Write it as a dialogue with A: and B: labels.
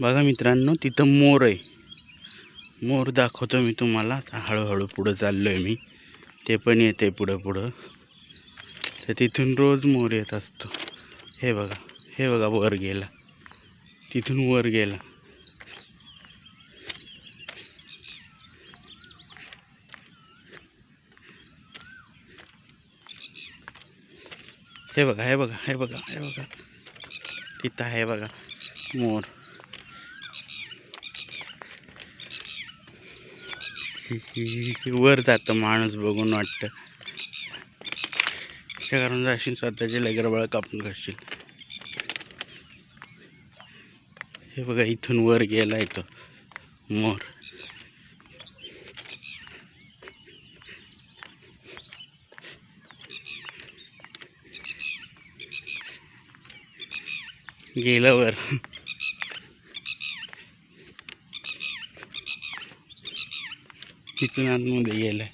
A: बघा मित्रांनो तिथं मोर आहे. मोर दाखवतो मी तुम्हाला. आता हळूहळू पुढं चाललो आहे मी. ते पण येते पुढं पुढं. तर तिथून रोज मोर येत असतो. हे बघा हे बघा वर गेला. तिथून वर गेला. हे बघा हे बघा हे बघा हे बघा. तिथं आहे बघा मोर. वर जातं माणूस बघून वाटतं. त्या कारण जाशील स्वतःचे लगरबळ कापून घालशील हे बघा इथून वर गेला तो मोर. गेलं वर. तिथून आतमध्ये गेलाय